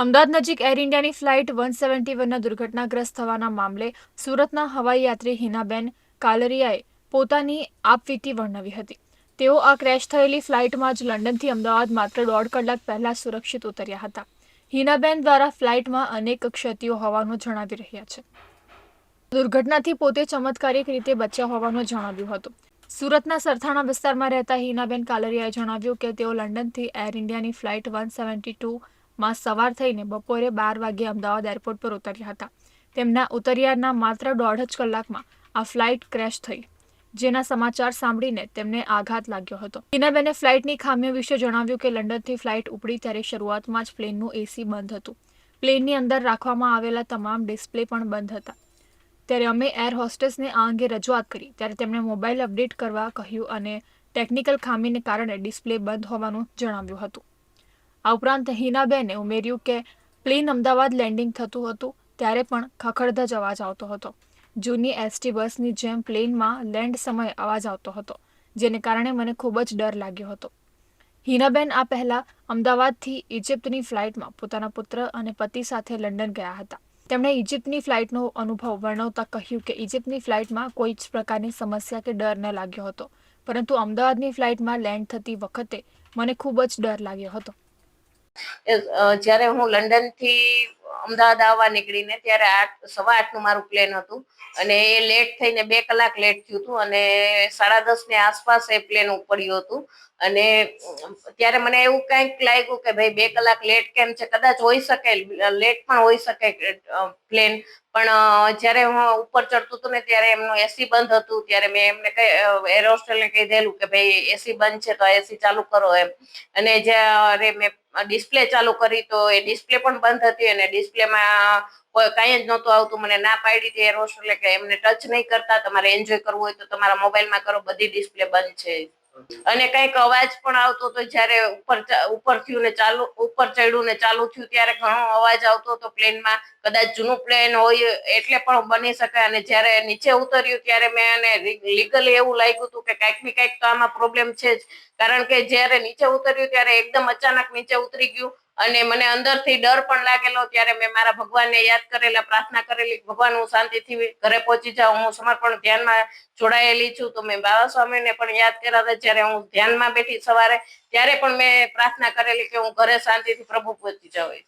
અમદાવાદ નજીક એર ઇન્ડિયાની flight one seventy વનના દુર્ઘટનાગ્રસ્ત થવાના મામલે સુરતના હવાઈ યાત્રી હિનાબેન કાલરિયાએ પોતાની આપવીતી વર્ણવી હતી. તેઓ આ ક્રેશ થયેલી ફ્લાઇટમાં જ લંડનથી અમદાવાદ માત્ર દોઢ કલાક પહેલા સુરક્ષિત ઉતર્યા હતા. હિનાબેન દ્વારા ફ્લાઇટમાં અનેક ક્ષતિઓ હોવાનું જણાવી રહ્યા છે. દુર્ઘટનાથી પોતે ચમત્કારિક રીતે બચ્યા હોવાનું જણાવ્યું હતું. સુરતના સરથાણા વિસ્તારમાં રહેતા હિનાબેન કાલરિયાએ જણાવ્યું કે તેઓ લંડનથી એર ઇન્ડિયાની ફ્લાઇટ વન સેવન્ટી ટુમાં સવાર થઈને બપોરે બાર વાગ્યે અમદાવાદ એરપોર્ટ પર ઉતર્યા હતા. તેમના ઉતર્યાના માત્ર દોઢ જ કલાકમાં આ ફ્લાઇટ ક્રેશ થઈ. જેના સમાચાર સાંભળીને તેમને આઘાત લાગ્યો હતો. હિનાબેને ફ્લાઇટની ખામીઓ વિશે જણાવ્યું કે લંડનથી ફ્લાઇટ ઉપડી ત્યારે શરૂઆતમાં જ પ્લેનનું એસી બંધ હતું. પ્લેનની અંદર રાખવામાં આવેલા તમામ ડિસ્પ્લે પણ બંધ હતા. ત્યારે અમે એર હોસ્ટેસને આ અંગે રજૂઆત કરી. ત્યારે તેમણે મોબાઈલ અપડેટ કરવા કહ્યું અને ટેકનિકલ ખામીને કારણે ડિસ્પ્લે બંધ હોવાનું જણાવ્યું હતું. આ ઉપરાંત હિનાબેને ઉમેર્યું કે પ્લેન અમદાવાદ લેન્ડિંગ થતું હતું ત્યારે પણ ખખડધજ અવાજ આવતો હતો. જૂની એસટી બસની જેમ પ્લેનમાં લેન્ડ સમયે અવાજ આવતો હતો, જેને કારણે મને ખૂબ જ ડર લાગ્યો હતો. હિનાબેન આ પહેલાં અમદાવાદથી ઇજિપ્તની ફ્લાઇટમાં પોતાના પુત્ર અને પતિ સાથે લંડન ગયા હતા. તેમણે ઇજિપ્તની ફ્લાઇટનો અનુભવ વર્ણવતા કહ્યું કે ઇજિપ્તની ફ્લાઇટમાં કોઈ જ પ્રકારની સમસ્યા કે ડર ન લાગ્યો હતો, પરંતુ અમદાવાદની ફ્લાઇટમાં લેન્ડ થતી વખતે મને ખૂબ જ ડર લાગ્યો હતો. જ્યારે હું લંડનથી અમદાવાદ આવવા નીકળીને ત્યારે આઠ, સવા આઠનું મારું પ્લેન હતું. અને એ લેટ થઈને બે કલાક લેટ થયું હતું અને સાડા દસની આસપાસ એ પ્લેન ઉપડ્યું હતું. અને ત્યારે મને એવું કંઈક લાગ્યું કે ભાઈ બે કલાક લેટ કેમ છે? કદાચ હોઈ શકે લેટ પણ હોઈ શકે પ્લેન પણ જ્યારે હું ઉપર ચડતું હતું ને ત્યારે એમનું એસી બંધ હતું. ત્યારે મેં એમને કઈ એર હોસ્ટેલને કહી દેલું કે ભાઈ એસી બંધ છે તો એસી ચાલુ કરો એમ. અને જ્યારે મેં ડિસ્પ્લે ચાલુ કરી તો એ ડિસ્પ્લે પણ બંધ હતી અને ડિસ્પ્લેમાં કોઈ કાંઈ જ નહોતું આવતું. મને ના પાડી હતી એરોસ એટલે કે એમને ટચ નહીં કરતા. તમારે એન્જોય કરવું હોય તો તમારા મોબાઈલમાં કરો, બધી ડિસ્પ્લે બંધ છે. અને કંઈક અવાજ પણ આવતો હતો જયારે ઉપર ઉપર થયું ને ચાલુ, ઉપર ચડ્યું ને ચાલુ થયું ત્યારે ઘણો અવાજ આવતો હતો પ્લેનમાં કદાચ જૂનું પ્લેન હોય એટલે પણ બની શકે. અને જ્યારે નીચે ઉતર્યું ત્યારે મેં એને લીગલી એવું લાગ્યું હતું કે કંઈક ને કંઈક તો આમાં પ્રોબ્લેમ છે જ. કારણ કે જયારે નીચે ઉતર્યું ત્યારે એકદમ અચાનક નીચે ઉતરી ગયું. અને મને અંદરથી ડર પણ લાગેલો ત્યારે મેં મારા ભગવાનને યાદ કરેલા, પ્રાર્થના કરેલી ભગવાન, હું શાંતિથી ઘરે પહોંચી જાઉં, હું સમર્પણ ધ્યાનમાં જોડાયેલી છું. તો મેં બાબા સ્વામીને પણ યાદ કર્યા હતા જ્યારે હું ધ્યાનમાં બેઠી સવારે, ત્યારે પણ મેં પ્રાર્થના કરેલી કે હું ઘરે શાંતિથી પ્રભુ પહોંચી જાઉં.